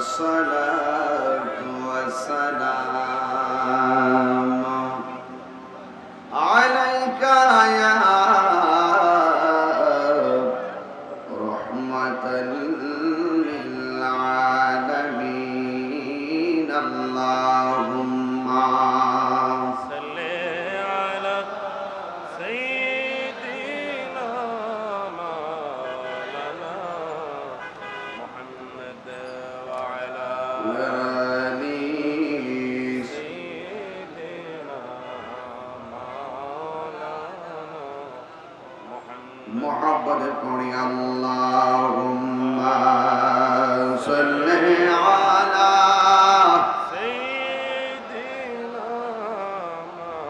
والصلاة والسلام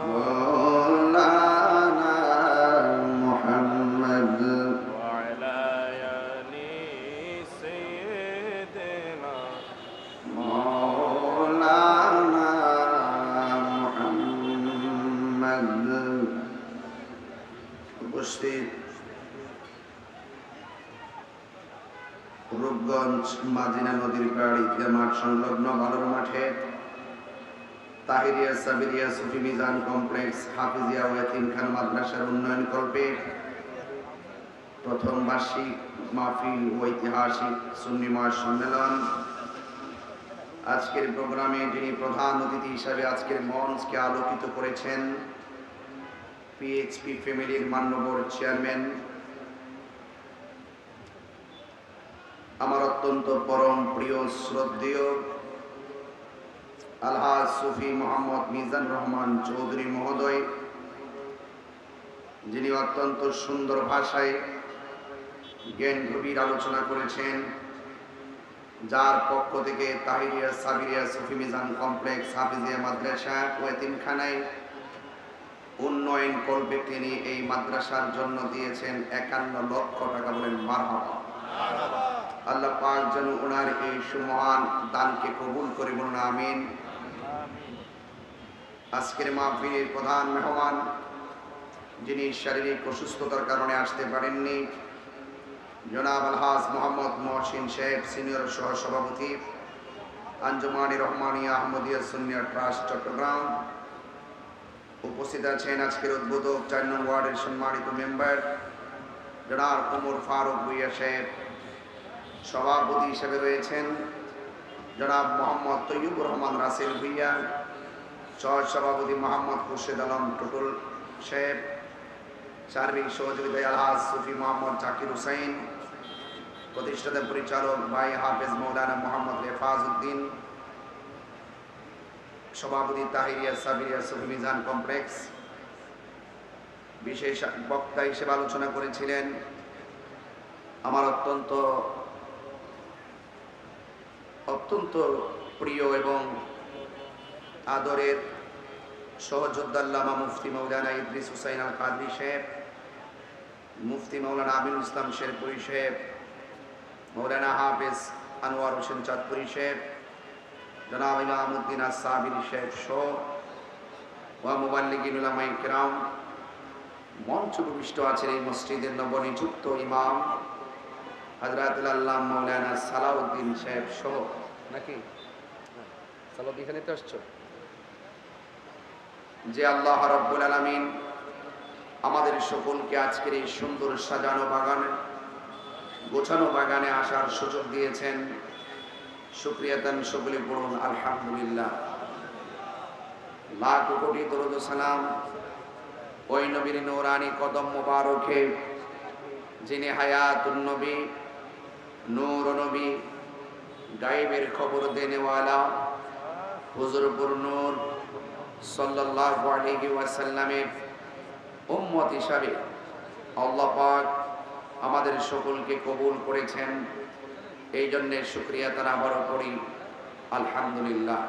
Wow. Tahiria Sabiria, Sufi Mizan complex, Hafizia ও এতিমখান মাদ্রাসার উন্নয়ন কল্পে প্রথম বার্ষিক মাহফিল ও ঐতিহাসিক সুন্নিময় সম্মেলন আজকের প্রোগ্রামে যিনি প্রধান অতিথি হিসাবে আজকের মঞ্চকে আলোকিত করেছেন পিএইচপি ফ্যামিলির মান্যবর চেয়ারম্যান, আমার অত্যন্ত পরম, প্রিয়, শ্রদ্ধেয় আলহাজ সুফি মোহাম্মদ মিজান রহমান চৌধুরী মহোদয়, যিনি অত্যন্ত সুন্দর ভাষায় জ্ঞান গভীর আলোচনা করেছেন, যার পক্ষ থেকে তাহিরিয়া সাবিরিয়া সুফি মিজান কমপ্লেক্স, হাফিজিয়া মাদ্রাসা ও এতিমখানায় উন্নয়ন কল্পে তিনি এই মাদ্রাসার জন্য দিয়েছেন একান্ন লক্ষ টাকা বলেন মারহাবা। আল্লাহ পাক যেন ওনার এই সুমহান দানকে কবুল করে বলুন, আমিন। আজকের মাহফিলের প্রধান মেহমান, যিনি শারীরিক অসুস্থতার কারণে আসতে পারেননি, জনাব আলহাজ মোহাম্মদ মহসিন শেখ, সিনিয়র সহ সভাপতি আঞ্জুমানি রহমানিয়া আহমদিয়া সুনিয়া ট্রাস্ট, চট্টগ্রাম। উপস্থিত আছেন আজকের উদ্বোধক চার নং ওয়ার্ডের সম্মানিত মেম্বার, জনাব ওমর ফারুক ভুইয়া সাহেব। সভাপতি হিসেবে রয়েছেন জনাব মোহাম্মদ তৈয়ুব রহমান রাসেল ভুইয়া। সহ সভাপতি মোহাম্মদ খুরশেদ আলম, টুটুল সাহেব সার্বিক সহযোগিতায় আলহাজ সুফি মোহাম্মদ জাকির হুসাইন, প্রতিষ্ঠাতা পরিচালক ভাই হাফেজ মৌলানা মোহাম্মদ রেফাজ উদ্দিন সভাপতি তাহিরিয়া সাবিরিয়া সুফি মিজান কমপ্লেক্স। বিশেষ বক্তা হিসেবে আলোচনা করেছিলেন আমার অত্যন্ত অত্যন্ত প্রিয় এবং আদরের সহযোদ্ধাল্লামা মুফতি মৌলানা ইদ্রিস হুসাইন আল কাদরি সাহেব, মুফতি মৌলানা আমিনুল ইসলাম শেরপুরি সাহেব মৌলানা হাফেজ আনোয়ার হোসেন চাঁদপুরি সাহেব, জনাব ইমামুদ্দিন আসাবির সাহেব সহ ওয়া মুবাল্লিগিন উলামাই কেরাম মঞ্চ উপবিষ্ট আছেন এই মসজিদের নবনিযুক্ত ইমাম হজরতুল আল্লাহ মৌলানা সালাউদ্দিন সাহেব সহ। নাকি? সালাউদ্দিন এখানে তো আসছো? যে আল্লাহ রব্বুল আলামিন আমাদের সকলকে আজকের এই সুন্দর সাজানো বাগানে, গোছানো বাগানে আসার সুযোগ দিয়েছেন। শুক্রিয়া দান সকলে পড়ুন আলহামদুলিল্লাহ। লাখ কোটি দরুদ সালাম ওই নবীর নৌরানি কদম মোবারকে, যিনি হায়াতুন নবী, নূর নবী গাইবের খবর দেনেওয়ালা, হুজুরপুর নূর সাল্লাল্লাহু আলাইহি ওয়াসাল্লামের উম্মত হিসাবে আল্লাহ পাক আমাদের সকলকে কবুল করেছেন। এই জন্যে শুক্রিয়া তার আবারও করি। আলহামদুলিল্লাহ।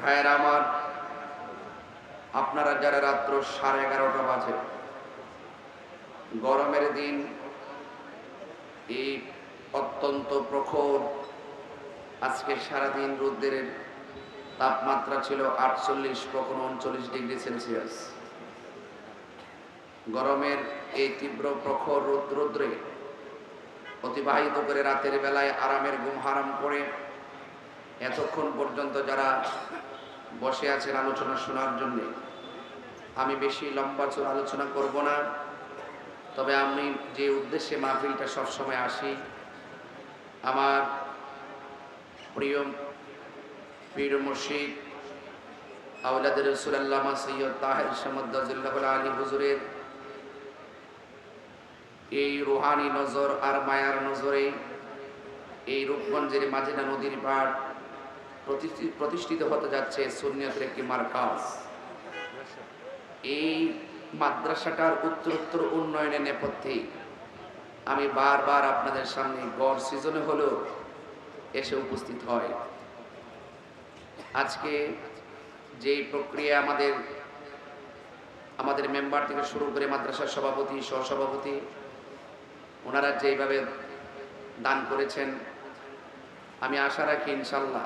ভাইয়েরা আমার, আপনারা যারা রাত্র সাড়ে এগারোটা বাজে, গরমের দিন, এই অত্যন্ত প্রখর, আজকে সারাদিন রোদ্রের তাপমাত্রা ছিল আটচল্লিশ, কখনো উনচল্লিশ ডিগ্রি সেলসিয়াস। গরমের এই তীব্র প্রখর রৌদ্রে অতিবাহিত করে রাতের বেলায় আরামের ঘুম হারাম করে এতক্ষণ পর্যন্ত যারা বসে আছেন আলোচনা শোনার জন্য, আমি বেশি লম্বা চোর আলোচনা করব না, তবে আমি যে উদ্দেশ্যে মাহফিলটা সবসময় আসি, আমার প্রিয় পীর মুর্শিদ আউলাদ রসুল্লামা সৈয়দ তাহের সমদ্দাজুল্লাহ আলী হুজুরের এই রুহানি নজর আর মায়ার নজরে এই রূপগঞ্জের মাঝিনা নদীর পাড় প্রতিষ্ঠি- প্রতিষ্ঠিত হতে যাচ্ছে সুন্নিয়তের একটি মার্কাজ। এই মাদ্রাসাটার উত্তরোত্তর উন্নয়নের নেপথ্যে আমি বারবার আপনাদের সামনে গড় সিজনে হলেও এসে উপস্থিত হয়। আজকে যে প্রক্রিয়া আমাদের আমাদের মেম্বার থেকে শুরু করে মাদ্রাসার সভাপতি সহসভাপতি ওনারা যেইভাবে দান করেছেন আমি আশা রাখি ইনশাল্লাহ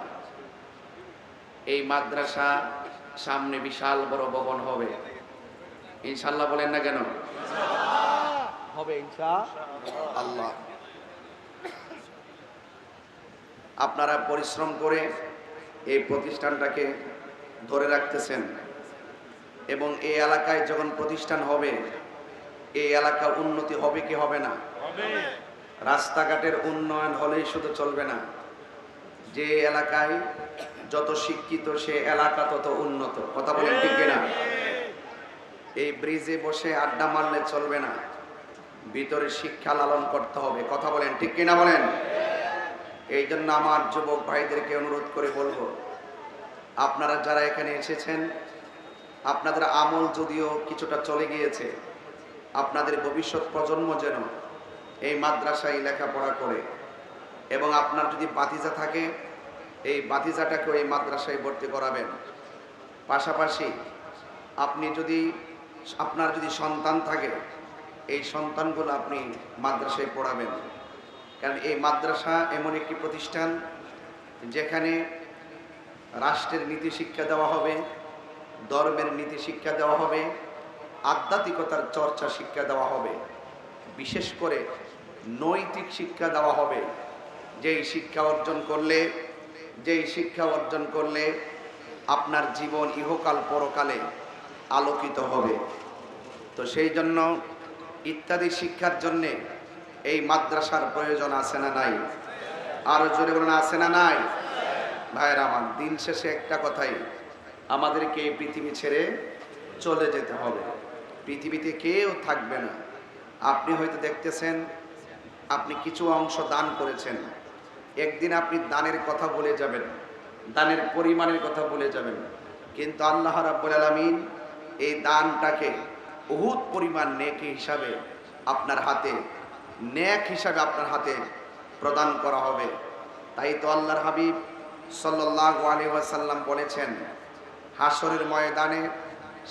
এই মাদ্রাসা সামনে বিশাল বড় ভবন হবে। ইনশাল্লাহ বলেন না কেন? হবে আল্লাহ। আপনারা পরিশ্রম করে এই প্রতিষ্ঠানটাকে ধরে রাখতেছেন। এবং এই এলাকায় যখন প্রতিষ্ঠান হবে এই এলাকা উন্নতি হবে কি হবে না? রাস্তাঘাটের উন্নয়ন হলেই শুধু চলবে না। যে এলাকায় যত শিক্ষিত সে এলাকা তত উন্নত। কথা বলেন ঠিক না এই ব্রিজে বসে আড্ডা মারলে চলবে না। ভিতরে শিক্ষা লালন করতে হবে। কথা বলেন ঠিক কিনা বলেন? এই জন্য আমার যুবক ভাইদেরকে অনুরোধ করে বলব, আপনারা যারা এখানে এসেছেন, আপনাদের আমল যদিও কিছুটা চলে গিয়েছে, আপনাদের ভবিষ্যৎ প্রজন্ম যেন এই মাদ্রাসায় লেখাপড়া করে এবং আপনার যদি বাতিজা থাকে, এই বাতিজাটাকেও এই মাদ্রাসায় ভর্তি করাবেন। পাশাপাশি আপনি যদি, আপনার যদি সন্তান থাকে, এই সন্তানগুলো আপনি মাদ্রাসায় পড়াবেন। কারণ এই মাদ্রাসা এমন একটি প্রতিষ্ঠান যেখানে রাষ্ট্রের নীতি শিক্ষা দেওয়া হবে, ধর্মের নীতি শিক্ষা দেওয়া হবে, আধ্যাত্মিকতার চর্চা শিক্ষা দেওয়া হবে, বিশেষ করে নৈতিক শিক্ষা দেওয়া হবে। যেই শিক্ষা অর্জন করলে, যেই শিক্ষা অর্জন করলে আপনার জীবন ইহকাল পরকালে আলোকিত হবে। তো সেই জন্য ইত্যাদি শিক্ষার জন্যে এই মাদ্রাসার প্রয়োজন আছে না নাই? আরও জোরে বলুন, আছে না নাই? ভাইয়ের আমার, দিন শেষে একটা কথাই, আমাদেরকে এই পৃথিবী ছেড়ে চলে যেতে হবে। পৃথিবীতে কেউ থাকবে না। আপনি হয়তো দেখতেছেন, আপনি কিছু অংশ দান করেছেন। একদিন আপনি দানের কথা বলে যাবেন, দানের পরিমাণের কথা বলে যাবেন। কিন্তু আল্লাহ রাব্বুল আলামিন এই দানটাকে বহুত পরিমাণ নেকি হিসাবে আপনার হাতে ন্যাক হিসাবে আপনার হাতে প্রদান করা হবে। তাই তো আল্লাহর হাবিব সাল্লাল্লাহু আলাইহি ওয়াসাল্লাম বলেছেন হাসরের ময়দানে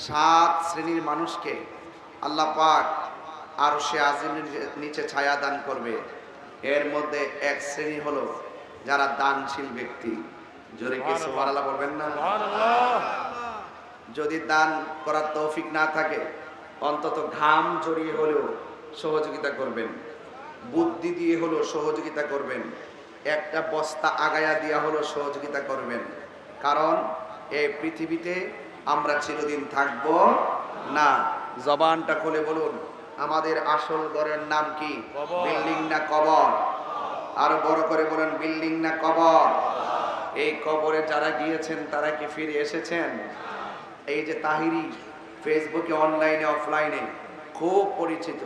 সাত শ্রেণির মানুষকে আল্লাহ পাক আর সে আজিমের নিচে ছায়া দান করবে। এর মধ্যে এক শ্রেণি হলো যারা দানশীল ব্যক্তি। জোরে কি সুবহানাল্লাহ। বলবেন না? যদি দান করার তৌফিক না থাকে অন্তত ঘাম জড়িয়ে হলেও সহযোগিতা করবেন। বুদ্ধি দিয়ে হলো সহযোগিতা করবেন। একটা বস্তা আগায়া দিয়া হলেও সহযোগিতা করবেন। কারণ এই পৃথিবীতে আমরা চিরদিন থাকব না। জবানটা খুলে বলুন আমাদের আসল ঘরের নাম কি? বিল্ডিং না কবর? আরও বড় করে বলেন বিল্ডিং না কবর? এই কবরে যারা গিয়েছেন তারা কি ফিরে এসেছেন? এই যে তাহিরি ফেসবুকে অনলাইনে অফলাইনে খুব পরিচিত।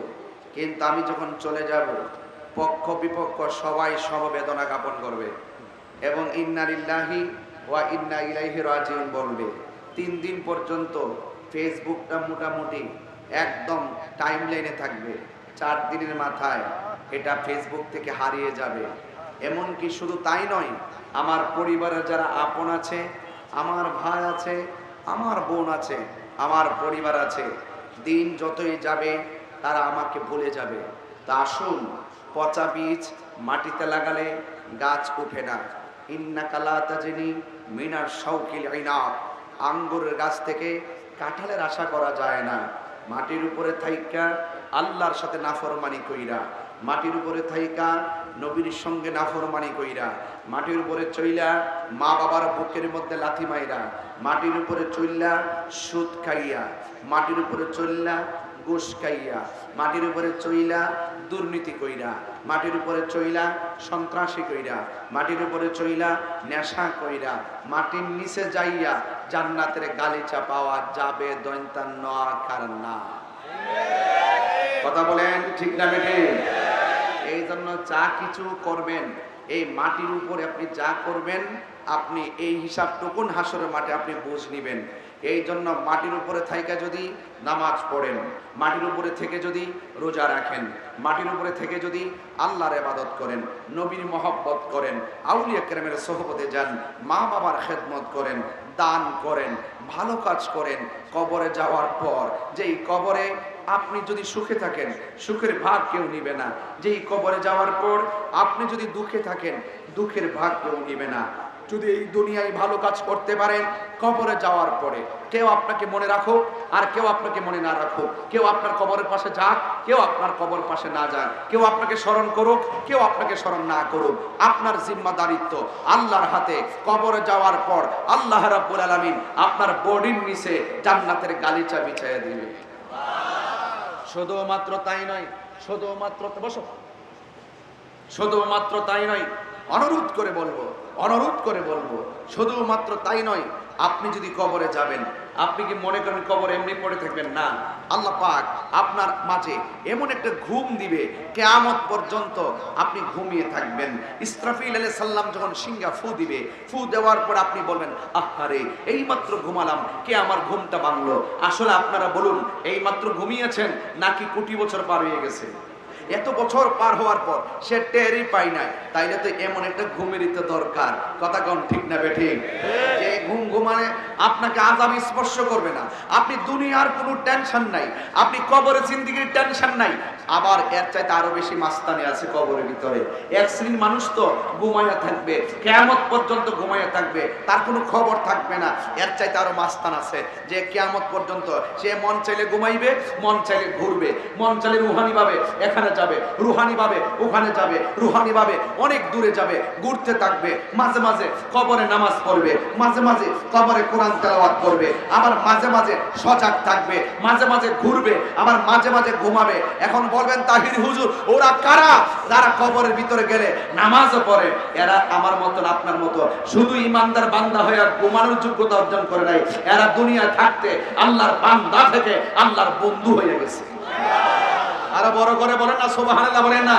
কিন্তু আমি যখন চলে যাব, পক্ষ বিপক্ষ সবাই সমবেদনা জ্ঞাপন করবে এবং ইন্নারিল্লাহি ওয়া ইন্না ইলাইহি রাজিউন বলবে। তিন দিন পর্যন্ত ফেসবুকটা মোটামুটি একদম টাইম লাইনে থাকবে। চার দিনের মাথায় এটা ফেসবুক থেকে হারিয়ে যাবে। এমনকি শুধু তাই নয়, আমার পরিবারের যারা আপন আছে, আমার ভাই আছে, আমার বোন আছে, আমার পরিবার আছে, দিন যতই যাবে তারা আমাকে ভুলে যাবে। তা আসুন, পচা বীজ মাটিতে লাগালে গাছ উঠে না। ইন্না কালা তাজিনি মিনার শৌকিল ইনাব। আঙ্গুরের গাছ থেকে কাঁঠালের আশা করা যায় না। মাটির উপরে থাইকা আল্লাহর সাথে নাফরমানি কইরা। মাটির উপরে থাইকা নবীর সঙ্গে নাফরমানি কইরা। মাটির উপরে চইলা মা বাবার বুকের মধ্যে লাথি মাইরা। মাটির উপরে চইলা সুদ খাইয়া। মাটির উপরে চইলা গোস মাটির উপরে চইলা দুর্নীতি কইরা, মাটির উপরে চইলা সন্ত্রাসী কইরা, মাটির উপরে চইলা নেশা কইরা, মাটির নিচে যাইয়া জান্নাতের গালিচা পাওয়া যাবে দৈন্তান নয়াকার না। কথা বলেন ঠিক না বেটে এই জন্য যা কিছু করবেন, এই মাটির উপরে আপনি যা করবেন, আপনি এই হিসাব টুকুন হাসরের মাঠে আপনি বুঝ নিবেন। এই জন্য মাটির উপরে থাইকা যদি নামাজ পড়েন, মাটির উপরে থেকে যদি রোজা রাখেন, মাটির উপরে থেকে যদি আল্লাহর ইবাদত করেন, নবীর মহব্বত করেন, আউলিয়া কেরামের সহবতে যান, মা বাবার খেদমত করেন, দান করেন, ভালো কাজ করেন, কবরে যাওয়ার পর যেই কবরে আপনি যদি সুখে থাকেন, সুখের ভাগ কেউ নিবে না। যেই কবরে যাওয়ার পর আপনি যদি দুঃখে থাকেন, দুঃখের ভাগ কেউ নিবে না। যদি এই দুনিয়ায় ভালো কাজ করতে পারেন, কবরে যাওয়ার পরে কেউ আপনাকে মনে রাখো আর কেউ আপনাকে মনে না রাখো কেউ আপনার কবরের পাশে যাক, কেউ আপনার কবর পাশে না যাক। কেউ আপনাকে স্মরণ করুক, কেউ আপনাকে স্মরণ না করুক। আপনার জিম্মাদারিত্ব আল্লাহর হাতে। কবরে যাওয়ার পর আল্লাহ রাব্বুল আলামিন আপনার বডির নিচে জান্নাতের গালিচা বিছাইয়া দিবে। শুধুমাত্র তাই নয়, শুধুমাত্র বসো। শুধুমাত্র তাই নয়, অনুরোধ করে বলব অনুরোধ করে বলব, শুধুমাত্র তাই নয়, আপনি যদি কবরে যাবেন, আপনি কি মনে করেন কবর এমনি পড়ে থাকবেন? না। আল্লাহ পাক আপনার মাঝে এমন একটা ঘুম দিবে, কেয়ামত পর্যন্ত আপনি ঘুমিয়ে থাকবেন। ইসরাফিল আলাইহিস সাল্লাম যখন সিঙ্গা ফু দিবে, ফু দেওয়ার পর আপনি বলবেন, আহারে এই মাত্র ঘুমালাম, কে আমার ঘুমটা ভাঙলো? আসলে আপনারা বলুন এই মাত্র ঘুমিয়েছেন নাকি কোটি বছর পার হয়ে গেছে? এত বছর পার হওয়ার পর সে টেরই পাই নাই। তাইলে তো এমন একটা ঘুমেরই তো দরকার। কথা কন ঠিক না বেঠিক যে ঘুম ঘুমানে আপনাকে আজাব স্পর্শ করবে না। আপনি দুনিয়ার কোনো টেনশন নাই। আপনি কবরে জিন্দিগির টেনশন নাই। আবার এর চাইতে আরও বেশি মাস্তানি আছে কবরের ভিতরে। এক শ্রেণির মানুষ তো ঘুমাইয়া থাকবে, কেয়ামত পর্যন্ত ঘুমাইয়া থাকবে, তার কোনো খবর থাকবে না। এর চাইতে আরও মাস্তান আছে যে কেয়ামত পর্যন্ত সে মন চাইলে ঘুমাইবে, মন চাইলে ঘুরবে, মন চাইলে রুহানি ভাবে এখানে যাবে, রুহানি ভাবে ওখানে যাবে, রুহানি ভাবে অনেক দূরে যাবে, ঘুরতে থাকবে, মাঝে মাঝে কবরে নামাজ পড়বে, মাঝে মাঝে কবরে কোরআন তেলাওয়াত করবে, আবার মাঝে মাঝে সজাগ থাকবে, মাঝে মাঝে ঘুরবে, আবার মাঝে মাঝে ঘুমাবে। এখন বলবেন, তাহির হুজুর, ওরা কারা? যারা কবরের ভিতরে গেলে নামাজও পড়ে, এরা আমার মতন, আপনার মতো। শুধু ইমানদার বান্দা হয়ে আর ঘুমানোর যোগ্যতা অর্জন করে নাই, এরা দুনিয়া থাকতে আল্লাহর বান্দা থেকে আল্লাহর বন্ধু হয়ে গেছে। আরও বড় করে বলেন না সুবহানাল্লাহ বলেন না।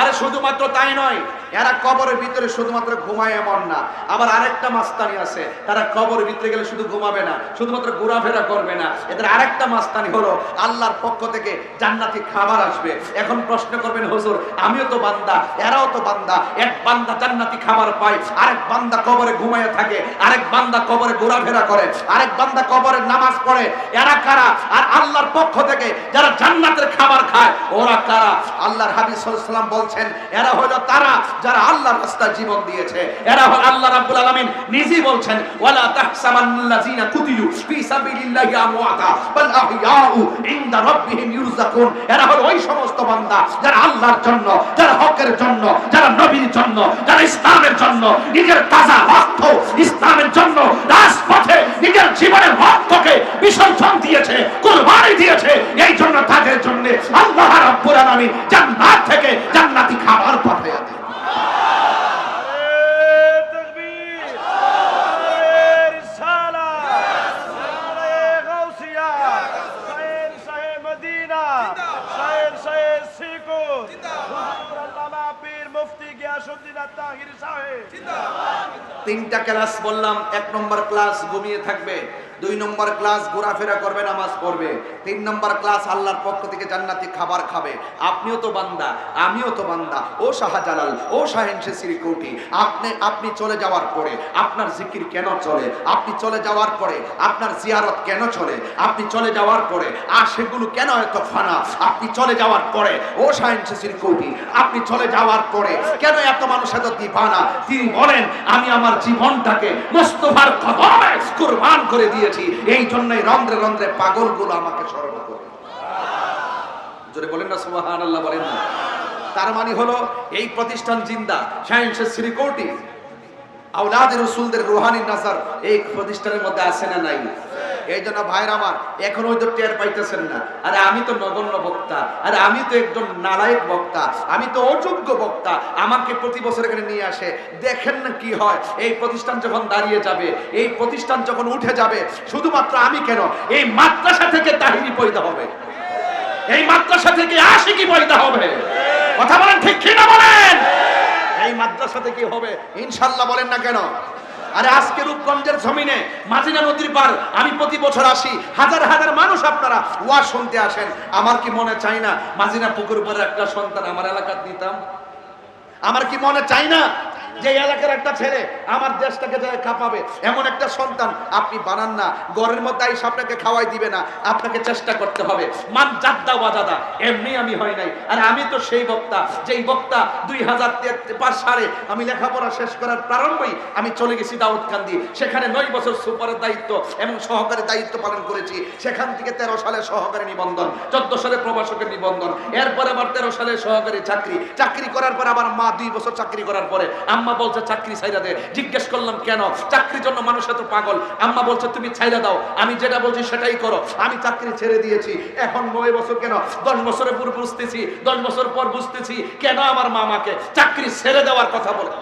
আর শুধুমাত্র তাই নয় এরা কবরের ভিতরে শুধুমাত্র ঘুমায় এমন না। আবার আরেকটা মাস্তানি আছে, তারা কবরের ভিতরে গেলে শুধু ঘুমাবে না, শুধুমাত্র ঘোরাফেরা করবে না। এদের আরেকটা মাস্তানি হলো, আল্লাহর পক্ষ থেকে জান্নাতি খাবার আসবে। এখন প্রশ্ন করবেন, হুজুর, আমিও তো বান্দা, এরাও তো বান্দা। এক বান্দা জান্নাতি খাবার পায়, আরেক বান্দা কবরে ঘুমায় থাকে, আরেক বান্দা কবরে ঘোরাফেরা করে, আরেক বান্দা কবরে নামাজ পড়ে। এরা কারা? আর আল্লাহর পক্ষ থেকে যারা জান্নাতের খাবার খায়, ওরা কারা? আল্লাহর আলাইহি সাল্লাম বলছেন, এরা হলো তারা যারা আল্লাহর রাস্তায় জীবন দিয়েছে, এরা হলো আল্লাহ রাব্বুল আলামিন নিজেই বলছেন, ওয়ালা তাহসাবান্নাল্লাযিনা কুতিলু ফি সাবিলিল্লাহি আমওয়াতা, বাল আহইয়াউ ইনদা রাব্বিহিম ইউরযাকুন। এরা হলো ওই সমস্ত বান্দা যারা আল্লাহর জন্য, যারা হকের জন্য, যারা নবীর জন্য, যারা ইসলামের জন্য, নিজের তাজা রক্ত ইসলামের জন্য রাজপথে নিজের জীবনের রক্তকে বিসর্জন দিয়েছে, কুরবানি দিয়েছে। এই জন্য তাদের জন্য আল্লাহ রাব্বুল আলামিন জান্নাত থেকে জান্নাতি খাবার পাঠিয়ে তিনটা ক্লাস বললাম এক নম্বর ক্লাস ঘুমিয়ে থাকবে। দুই নম্বর ক্লাস ঘোরাফেরা করবে, নামাজ পড়বে। তিন নম্বর ক্লাস আল্লাহর পক্ষ থেকে জান্নাতি খাবার খাবে। আপনিও তো বান্দা, আমিও তো বান্দা। ও শাহজালাল, ও শাহেনশে সিরিকৌটি, আপনি আপনি চলে যাওয়ার পরে আপনার জিকির কেন চলে? আপনি চলে যাওয়ার পরে আপনার জিয়ারত কেন চলে? আপনি চলে যাওয়ার পরে, আর সেগুলো কেন এত ফানা? আপনি চলে যাওয়ার পরে, ও শাহেনশে সিরিকৌটি, আপনি চলে যাওয়ার পরে কেন এত মানুষ এত দিবানা? তিনি বলেন, আমি আমার জীবনটাকে মোস্তফার কদমে কুরবান করে দিয়েছি এই জন্যই রন্ধ্রে রন্ধ্রে পাগলগুলো আমাকে স্মরণ করে। জোরে বলেন না, সুবহানাল্লাহ বলেন না। তার মানে হলো, এই প্রতিষ্ঠান জিন্দা সায়েন্সের শ্রীকোটি। আউলাদের রসুলদের রুহানি নাসার এই প্রতিষ্ঠানের মধ্যে আসে না নাই? এই জন্য ভাইয়ের আমার, এখন ওই তো টের পাইতেছেন না। আরে আমি তো নগণ্য বক্তা, আরে আমি তো একজন নালায়ক বক্তা, আমি তো অযোগ্য বক্তা, আমাকে প্রতি বছর এখানে নিয়ে আসে। দেখেন না কি হয়, এই প্রতিষ্ঠান যখন দাঁড়িয়ে যাবে, এই প্রতিষ্ঠান যখন উঠে যাবে, শুধুমাত্র আমি কেন, এই মাদ্রাসা থেকে তাহিনী পয়দা হবে। এই মাদ্রাসা থেকে আশিকি পয়দা হবে। কথা বলেন ঠিক কিনা বলেন? এই মাদ্রাসা থেকে হবে, ইনশাল্লাহ বলেন না কেন? আরে আজকে রূপগঞ্জের জমিনে মাঝিনা নদীর পার আমি প্রতি বছর আসি। হাজার হাজার মানুষ আপনারা ওয়া শুনতে আসেন। আমার কি মনে চাই না? মাঝিনা পুকুর উপরে একটা সন্তান আমার এলাকার দিতাম। আমার কি মনে চাই না? যে এলাকার একটা ছেলে আমার দেশটাকে যায় কাঁপাবে এমন একটা সন্তান আপনি বানান না, ঘরের মধ্যে আইসা আপনাকে খাওয়াই দিবে না, আপনাকে চেষ্টা করতে হবে। মান জাদ্দা ওয়াজাদা এমনি আমি হয় নাই। আর আমি তো সেই বক্তা, যেই বক্তা দুই হাজার পাঁচ সালে আমি লেখাপড়া শেষ করার প্রারম্ভেই আমি চলে গেছি দাউদকান্দি। সেখানে নয় বছর সুপারের দায়িত্ব এবং সহকারী দায়িত্ব পালন করেছি। সেখান থেকে তেরো সালে সহকারী নিবন্ধন, চোদ্দ সালে প্রবাসকের নিবন্ধন। এরপরে আবার তেরো সালে সহকারী চাকরি। চাকরি করার পর আবার মা দুই বছর চাকরি করার পরে আম্মা বলছে, চাকরি ছাইরা দে। জিজ্ঞেস করলাম, কেন? চাকরির জন্য মানুষ এত পাগল? আম্মা বলছে, তুমি ছাইরা দাও। আমি যেটা বলছি সেটাই করো। আমি চাকরি ছেড়ে দিয়েছি। এখন নয় বছর কেন? দশ বছরের পর বুঝতেছি, দশ বছর পর বুঝতেছি কেন আমার মামাকে চাকরি ছেড়ে দেওয়ার কথা বলে।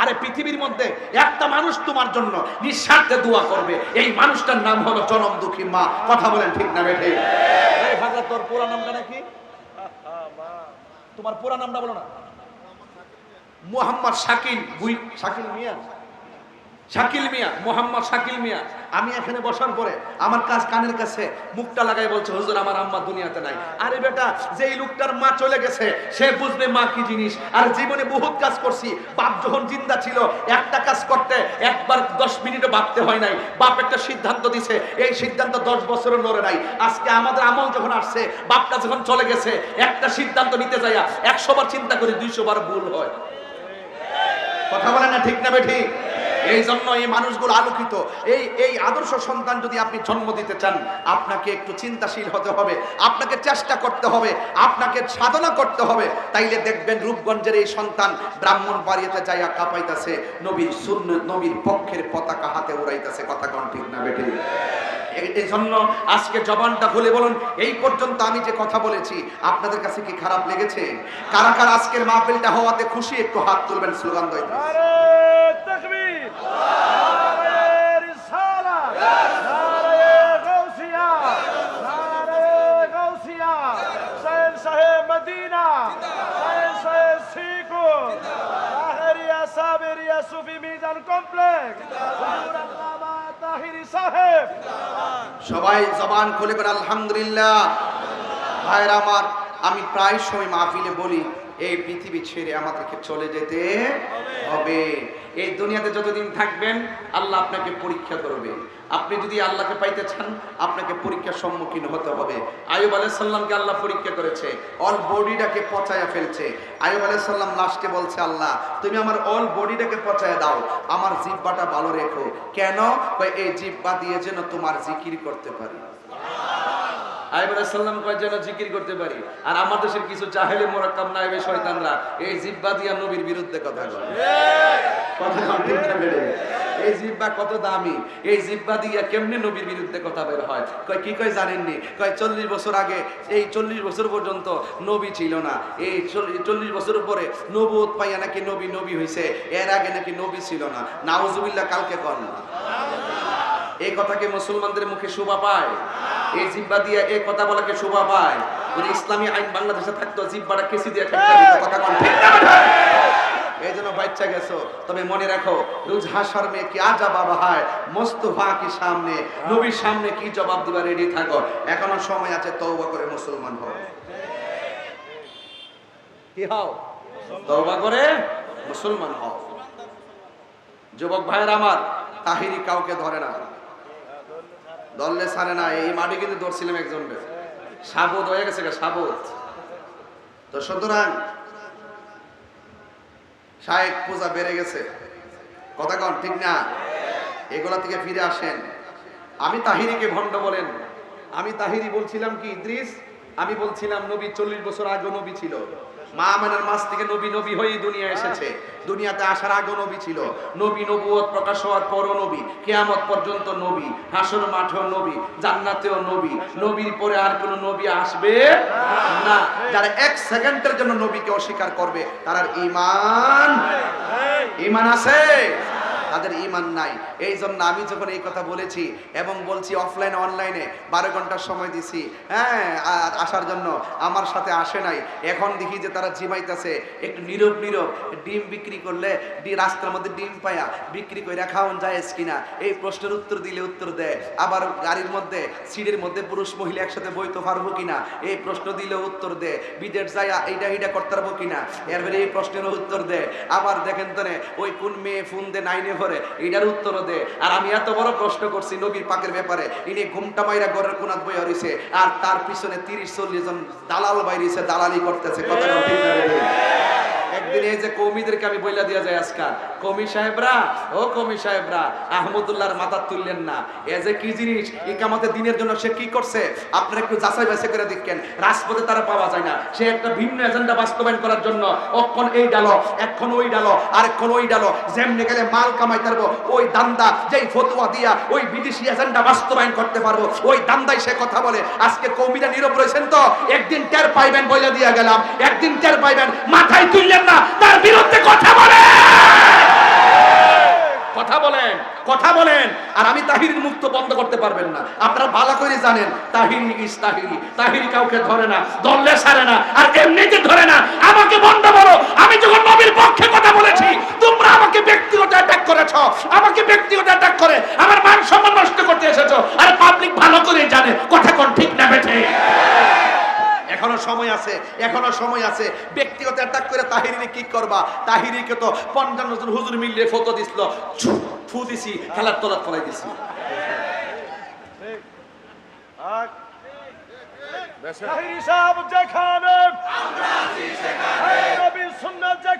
আরে পৃথিবীর মধ্যে একটা মানুষ তোমার জন্য নিঃস্বার্থে দোয়া করবে। এই মানুষটার নাম হলো জনম দুঃখী মা। কথা বলেন ঠিক না বেঠে? তোর পুরা নামটা নাকি? তোমার পুরা নামটা বলো না। মোহাম্মদ শাকিল, বুই, শাকিল মিয়া? শাকিল মিয়া, মোহাম্মদ শাকিল মিয়া। আমি এখানে বসার পরে আমার কাজ কানের কাছে মুখটা লাগাই বলছে, হুজুর, আমার আম্মা দুনিয়াতে নাই। আরে বেটা, যেই লোকটার মা চলে গেছে, সে বুঝবে মা কি জিনিস। আর জীবনে বহুত কাজ করছি। বাপ যখন জিন্দা ছিল, একটা কাজ করতে একবার দশ মিনিটও ভাবতে হয় নাই। বাপ একটা সিদ্ধান্ত দিছে, এই সিদ্ধান্ত দশ বছরও নড়ে নাই। আজকে আমাদের আমল যখন আসছে, বাপটা যখন চলে গেছে, একটা সিদ্ধান্ত নিতে যাইয়া একশো বার চিন্তা করে দুইশো বার ভুল হয়। কথা বলে না ঠিক না বেঠি? এই জন্য এই মানুষগুলো আলোকিত। এই এই আদর্শ সন্তান যদি আপনি জন্ম দিতে চান, আপনাকে একটু চিন্তাশীল হতে হবে, আপনাকে চেষ্টা করতে হবে, আপনাকে সাধনা করতে হবে। তাইলে দেখবেন রূপগঞ্জের এই সন্তান ব্রাহ্মণ বাড়িতে যাইয়া কাঁপাইতেছে, নবীর শূন্য নবীর পক্ষের পতাকা হাতে উড়াইতেছে। কথা কোন ঠিক না বেঠি? এই- জন্য আজকে জবানটা খুলে বলুন, এই পর্যন্ত আমি যে কথা বলেছি, আপনাদের কাছে কি খারাপ লেগেছে? কারা কারা আজকের মাহফিলটা হওয়াতে খুশি? একটু হাত তুলবেন, স্লোগান দইতে নারে তকবীর নারে সবাই জবান খুলে করে আলহামদুলিল্লাহ। ভাইরা আমার আমি প্রায় সময় মাহফিলে বলি এই পৃথিবী ছেড়ে আমাদেরকে চলে যেতে হবে। এই দুনিয়াতে যতদিন থাকবেন, আল্লাহ আপনাকে পরীক্ষা করবে। আপনি যদি আল্লাহকে পাইতে চান, আপনাকে পরীক্ষার সম্মুখীন হতে হবে। আয়ুব আলাইসাল্লামকে আল্লাহ পরীক্ষা করেছে। অল বডিটাকে পচায়া ফেলছে। আয়ুব আলাইসাল্লাম লাস্টে বলছে, আল্লাহ, তুমি আমার অল বডিটাকে পচায়া দাও। আমার জিব্বাটা ভালো রেখো। কেন? এই জিব্বা দিয়ে যেন তোমার জিকির করতে পারি। এই? এই এই চল্লিশ বছর এই পর্যন্ত নবী ছিল না। এই চল্লিশ বছর পরে নবুত পাইয়া নাকি নবী নবী হইছে, এর আগে নাকি নবী ছিল না। নাউজুবিল্লাহ কালকে কর না এই কথাকে মুসলমানদের মুখে শোভা পায়? এই জিব্বা দিয়ে এই কথা বলাকে শোভা পায়। যদি ইসলামী আইন বাংলাদেশে থাকতো, জিব্বাটা কেসি দিয়ে কথা? এই জন্য বাচ্চা গেছো, তবে মনে রাখো, রোজ হাসার মেয়ে কি আজা বাবা হায়, মোস্তফা কি সামনে, নবীর সামনে কি জবাব দিবা রেডি থাকো। এখনও সময় আছে, তওবা করে মুসলমান হও। কি হও? তওবা করে মুসলমান হও। যুবক ভাইয়ের আমার, তাহিরি কাউকে ধরে না। দললে ছাড়ে না, এই মাঠে কিন্তু ধরছিলাম একজন সাবুত হয়ে গেছে সাবুত। তো সুতরাং শায়েক পূজা বেড়ে গেছে। কথা কন, ঠিক না? এগুলা থেকে ফিরে আসেন। আমি তাহিরিকে ভণ্ড বলেন। আমি তাহিরি বলছিলাম কি, ইদ্রিস? আমি বলছিলাম নবী চল্লিশ বছর আগে নবী ছিল। মা আমেনার মাস থেকে নবী নবী হয়ে দুনিয়া এসেছে। দুনিয়াতে আসার আগে নবী ছিল। নবী নবুয়ত প্রকাশ হওয়ার পরও নবী। কেয়ামত পর্যন্ত নবী। হাসর মাঠেও নবী। জান্নাতেও নবী। নবীর পরে আর কোনো নবী আসবে না। যারা এক সেকেন্ডের জন্য নবীকে অস্বীকার করবে তার ইমান ইমান আছে? তাদের ইমান নাই। এই জন্য আমি যখন এই কথা বলেছি এবং বলছি অফলাইন অনলাইনে বারো ঘণ্টার সময় দিছি হ্যাঁ আসার জন্য আমার সাথে আসে নাই। এখন দেখি যে তারা জিমাইতেছে, একটু নীরব নীরব, ডিম বিক্রি করলে রাস্তার মধ্যে ডিম পায়া বিক্রি করে খাওয়ান যায় কিনা? এই প্রশ্নের উত্তর দিলে উত্তর দেয়। আবার গাড়ির মধ্যে সিটের মধ্যে পুরুষ, মহিলা একসাথে বইতে পারব কিনা? এই প্রশ্ন দিলে উত্তর দেয়। বিদেশ যায় এইটা এইটা করতে পারব কিনা? এরপরে এই প্রশ্নের উত্তর দেয়। আবার দেখেন তো ওই কোন মেয়ে ফোন দে নাইনে ভরে এটার উত্তর দে আর আমি এত বড় প্রশ্ন করছি নবীর পাকের ব্যাপারে, ইনি ঘুমটা মাইরা ঘরের কোনাত বইয়া রইছে, আর তার পিছনে তিরিশ, চল্লিশ জন দালাল বাইরেছে দালালি করতেছে কথা ঠিক? একদিন এই যে কৌমিদেরকে আমি বইলা দিয়া যায় আজকাল। কমি সাহেবরা, ও কমি সাহেবরা, আহমদুল্লাহর মাথা তুললেন না। এ যে কি জিনিস ইকামতে দিনের জন্য সে কি করছে? আপনারা একটু যাচাই বাছাই করে দেখেন। রাজপথে তারা পাওয়া যায় না। সে একটা ভিন্ন এজেন্ডা বাস্তবায়ন করার জন্য অক্ষণ এই ডালো এখন ওই ডালো আরেকক্ষণ ওই ডালো, যেমনি গেলে মাল কামাই পারব, ওই দান্দা যেই ফতুয়া দিয়া ওই বিদেশি এজেন্ডা বাস্তবায়ন করতে পারব, ওই দান্দাই সে কথা বলে। আজকে কৌমিরা নীরব রয়েছেন তো, একদিন টের পাইবেন বইলা দিয়া গেলাম, একদিন টের পাইবেন, মাথায় তুললেন না। তার বিরুদ্ধে কথা বলে। কথা বলেন কথা বলেন। আর আমি তাহিরির মুক্ত বন্ধ করতে পারবেন না। আপনারা ভালো করে জানেন, তাহিরি ইস তাহিরি। তাহিরি কাউকে ধরে না ধরলে সারে না, আর এমনিতে ধরে না। আমাকে বন্ধ বলো আমি যখন নবীর পক্ষে কথা বলেছি, তোমরা আমাকে ব্যক্তিগত অ্যাটাক করেছ। আমাকে ব্যক্তিগত অ্যাটাক করে আমার মান সম্মান নষ্ট করতে এসেছ। আর পাবলিক ভালো করে জানে, কথা কোন ঠিক না বেঠে। এখনও সময় আছে, এখনও সময় আছে। ব্যক্তিগত অ্যাটাক করে তাহিরিকে কি করবা? তাহিরিকে তো পঞ্চান্ন জন হুজুর মিলিয়ে ফটো দিছিল। ফু দিছি, খেলার তলাত ফলাই দিছি। যেখানে শাহজালালের তলোয়ার গর্জুরতের সুন্নিয়তের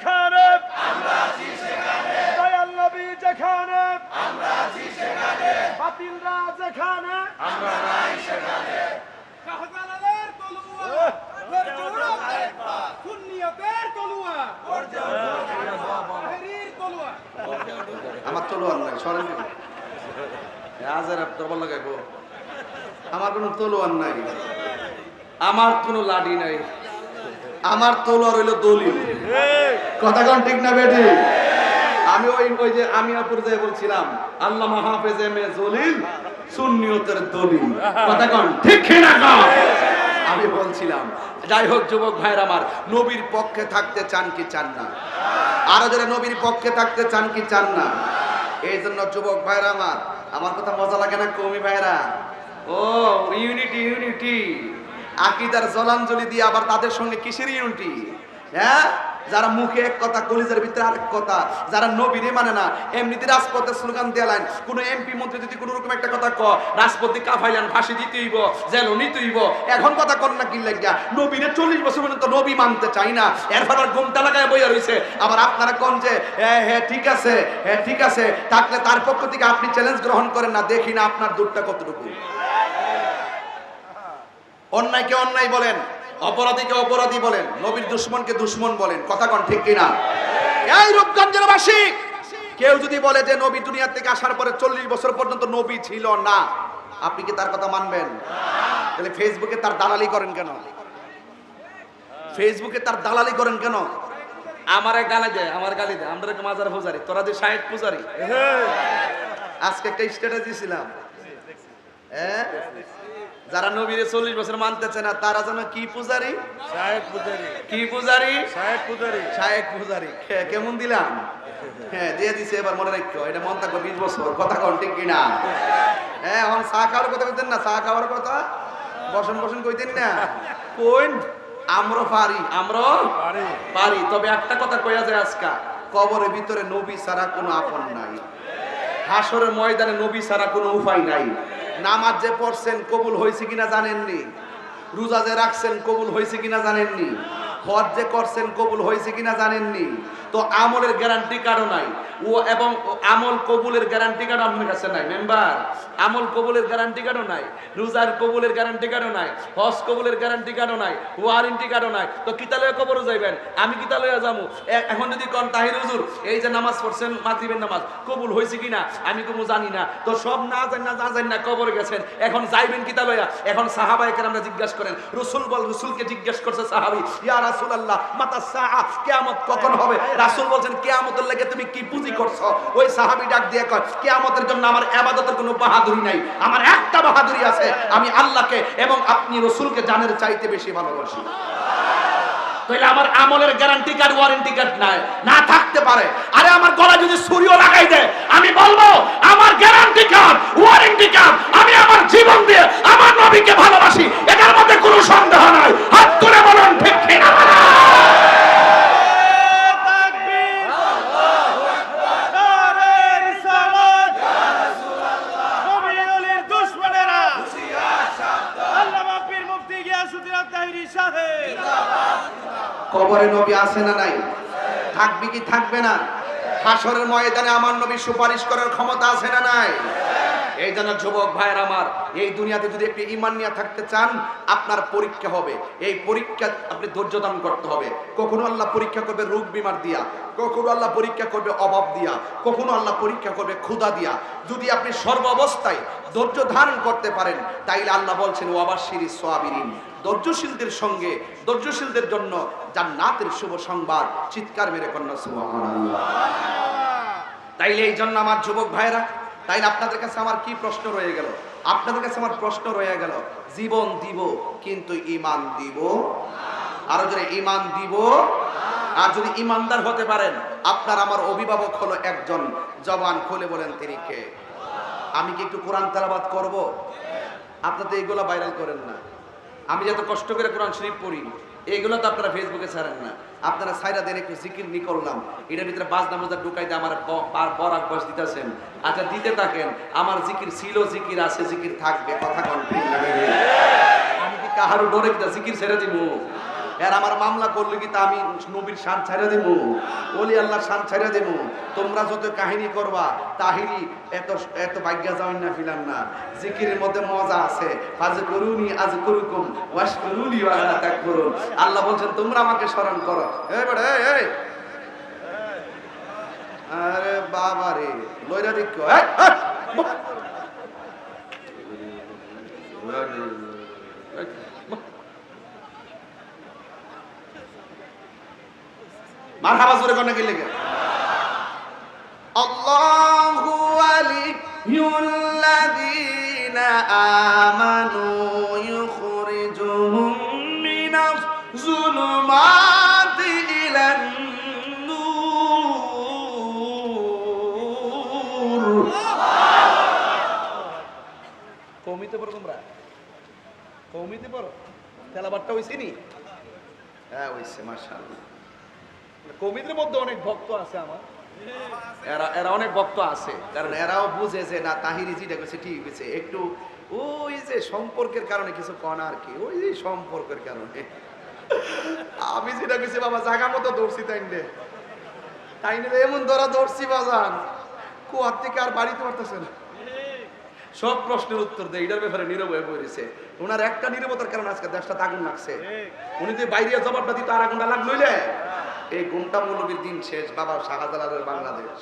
তলোয়ার তাহরির তলোয়ার আমার তলোয়ার নাই সরেন ডবল লাগাইবো আমার কোনো তলোয়ার নাই আমার কোনো লাডি নাই আমার তলোয়ার দলিল কথা কোন ঠিক না বেটি আমি ওই ওই যে আমি আপুর যে বলছিলাম আল্লাহ মাহফেজ এম এ জলিল সুন্নিয়তের দলিল কথা কোন ঠিক না আমি বলছিলাম, যাই হোক যুবক ভাইয়ের আমার, নবীর পক্ষে থাকতে চান কি চান না? আরও যারা নবীর পক্ষে থাকতে চান কি চান না? এই জন্য যুবক ভাইরা আমার আমার কথা মজা লাগে না কমি ভাইরা ও, ইউনিটি ইউনিটি। আকিদার জলাঞ্জলি দিয়ে আবার তাদের সঙ্গে কিসের ইউনিটি? হ্যাঁ? যারা মুখে এক কথা, কলিজের ভিতরে আরেক কথা, যারা নবীরে মানে না, এমনিতে রাজপথে স্লোগান দেয়ালাইন কোনো এমপি মন্ত্রী যদি কোনো রকম একটা কথা ক রাজপথে কাফাইলেন ফাঁসি দিতে হইব জেলও নিতে হইব, এখন কথা কর না কি লাগিয়া, নবীরে চল্লিশ বছর পর্যন্ত নবী মানতে চাই না এরপর আর ঘুমটা লাগায় বইয়া রয়েছে আবার আপনারা কন যে হ্যাঁ হ্যাঁ ঠিক আছে হ্যাঁ ঠিক আছে, থাকলে তার পক্ষ থেকে আপনি চ্যালেঞ্জ গ্রহণ করেন না, দেখি না আপনার দূরটা কতটুকু। অন্যায়কে অন্যায় বলেন। অপরাধীকে অপরাধী বলেন নবীর দুশ্মনকে দুশ্মন বলেন কথা কন ঠিক কিনা? এই রূপগঞ্জের বাসী! কেউ যদি বলে যে নবী দুনিয়া থেকে আসার পরে চল্লিশ বছর পর্যন্ত নবী ছিল না আপনি কি তার কথা মানবেন? তাহলে ফেসবুকে তার দালালি করেন কেন? ফেসবুকে তার দালালি করেন কেন? আমার এক গালি দেয় আমার গালি দেয় আমরা মাজার পূজারি তোরা যে শাহেদ পূজারি। আজকে একটা স্ট্যাটাস দিয়েছিলাম হ্যাঁ? যারা নবীরে চল্লিশ বছর মানতেছে না তারা যেন কি পূজারি? সাহেব পূজারি। কি পূজারি? সাহেব পূজারি। শায়েক পূজারি। কেমন দিলাম? হ্যাঁ দিয়ে দিছে এবার মনে রাখো এটা মন থাকবে বিশ বছর কথা কন ঠিক কিনা? হ্যাঁ এখন চা খাওয়ার কথা কইতেন না চা খাওয়ার কথা? বসন বসন কইতেন না? কোন আমরা পারি আমরা পারি। পারি তবে একটা কথা কইয়া যায় আজকা কবরের ভিতরে নবী ছাড়া কোনো আপন নাই। হাসরের ময়দানে নবী ছাড়া কোনো উপায় নাই। নামাজ যে পড়ছেন কবুল হয়েছে কিনা জানেননি? রোজা যে রাখছেন কবুল হয়েছে কিনা জানেননি? হজ যে করছেন কবুল হয়েছে কিনা জানেননি? তো আমলের গ্যারান্টি কারও নাই। ও এবং আমল কবুলের গ্যারান্টি কার্ড আপনার কাছে নাই। মেম্বার আমল কবুলের গ্যারান্টি কার্ডও নাই। রোজার কবুলের গ্যারান্টি কার্ডও নাই। হজ কবুলের গ্যারান্টি কার্ডও নাই। ওয়ারেন্টি কার্ডও নাই। তো কিতালয়ে কবরও যাইবেন। আমি কিতালয়ে যাব। এখন যদি কন তাহির হুজুর, এই যে নামাজ পড়ছেন, মাগরিবের নামাজ, কবুল হয়েছে কিনা? আমি কোনো জানি না। তো সব না জানি, না না জানি, না কবরে গেছেন। এখন যাইবেন কিতালয়া। এখন সাহাবায়ে কেরামরা জিজ্ঞাসা করেন, রসুল বল, রসুলকে জিজ্ঞেস করছে সাহাবী, ইয়া রাসুল আল্লাহ মাতা সাহা কিয়ামত কখন হবে? রাসূল বলছেন, কিয়ামতের লাগে তুমি কি পুঁজি করছ? ওই সাহাবী ডাক দিয়ে কয়, কিয়ামতের জন্য আমার ইবাদতের কোনো বাহাদুরি নাই। আমার একটা বাহাদুরি আছে, আমি আল্লাহকে এবং আপনি রসুলকে জানের চাইতে বেশি ভালোবাসি। তাহলে আমার আমলের গ্যারান্টি কার্ড ওয়ারেন্টি কার্ড নাই, না থাকতে পারে। আরে আমার গলা যদি সুরিও লাগাই দেয়, আমি বলব, আমার গ্যারান্টি কার্ড ওয়ারেন্টি কার্ড আমি আমার জীবন দিয়ে আমার নবীকে ভালোবাসি। এটার মধ্যে কোনো সন্দেহ নাই। হাত তুলে বলুন, ঠিক ঠিক তাকবীর নারে রিসালাত নবী আলীর দুশমনেরা আল্লামা পীর মুফতি গিয়াসউদ্দিন আত-তাহিরি সাহেব কবরে নবী আছে না নাই? থাকবে কি থাকবে না? হাসরের ময়দানে আমার নবী সুপারিশ করার ক্ষমতা আছে না নাই? এই জন্য যুবক ভাইয়ের আমার, এই দুনিয়াতে যদি একটি ইমান নিয়ে থাকতে চান, আপনার পরীক্ষা হবে। এই পরীক্ষা আপনি ধৈর্য ধারণ করতে হবে। কখনো আল্লাহ পরীক্ষা করবে রোগ বিমার দিয়া, কখনো আল্লাহ পরীক্ষা করবে অভাব দিয়া, কখনো আল্লাহ পরীক্ষা করবে ক্ষুধা দিয়া। যদি আপনি সর্ব অবস্থায় ধৈর্য ধারণ করতে পারেন, তাইলে আল্লাহ বলছেন, ওয়াবাশির সোয়াবিরিন ধৈর্যশীলদের সঙ্গে, ধৈর্যশীলদের জন্য জান্নাতের শুভ সংবাদ। চিৎকার মেরে কন্যা, সুবহানাল্লাহ। তাইলে এই জন্য আমার যুবক ভাইরা তাইলে আপনাদের কাছে আমার কি প্রশ্ন রয়ে গেল? আপনাদের কাছে আমার প্রশ্ন রয়ে গেল, জীবন দিব কিন্তু ইমান দিব আরও যদি ইমান দিব আর যদি ইমানদার হতে পারেন, আপনার আমার অভিভাবক হলো একজন। জবান খুলে বলেন, তিনি কে? আমি কি একটু কোরআন তেলাবাদ করব? আপনাদের তো এইগুলো ভাইরাল করেন না। আমি যত কষ্ট করে কোরআন শরীফ পড়ি এইগুলো তো আপনারা ফেসবুকে ছাড়েন না। আপনারা সাইরা দেন একটু জিকির নি করলাম। এটার ভিতরে বাজ নামাজা ঢুকাইতে আমার বার বর বয়স দিতেছেন। আচ্ছা দিতে থাকেন। আমার জিকির ছিল, জিকির আছে, জিকির থাকবে। কথা কন আমি কি কাহারও ডরে জিকির ছেড়ে দিব? এর আমার মামলা করলে কি তা আমি নবীর শান ছেড়ে দেব? ওলি আল্লাহ শান ছেড়ে দেব? তোমরা যত কাহিনী করবা তাহিরি এত এত ভাগ্যা যাওয়ান না ফিলান না। জিকিরের মধ্যে মজা আছে। আজ করুনি আজ করুকুম ওয়াশ করুনি তাক করুন আল্লাহ বলছেন তোমরা আমাকে স্মরণ করো। এই এই আরে বাবা রে লইরা এই, এই। মার হাবা জোরে কনে গেলে গে আল্লাহু ওয়ালিয়ুল্লাযীনা আমানু ইউখরিজুহুম মিনাজ যুলুমাতি ইলান নূর। কৌমিতে পড়ো তোমরা। কৌমিতে পড়ো। তেলাবারটা হইছে নি? হ্যাঁ হইছে মাশাআল্লাহ। কমিদের মধ্যে অনেক ভক্ত আছে আমার। এরা এরা অনেক ভক্ত আছে কারণ এরাও বুঝে যে না তাহিরি যেটা গেছে ঠিক গেছে একটু ওই যে সম্পর্কের কারণে কিছু কন আর কি ওই যে সম্পর্কের কারণে। আমি যেটা গেছি বাবা জায়গা মতো দৌড়ছি তাই নে। তাই নে এমন ধরা দৌড়ছি বাজান। কুয়ার থেকে আর বাড়িতে পারতেছে না। সব প্রশ্নের উত্তর দেয় এটার ব্যাপারে নীরব হয়ে পড়েছে। ওনার একটা নীরবতার কারণে আজকে দেশটা আগুন লাগছে। উনি যে বাইরে জবাবটা দিত আর আগুনটা লাগলইলে এই গুমটা মৌলবীর দিন শেষ বাবা শাহজালালের বাংলাদেশ।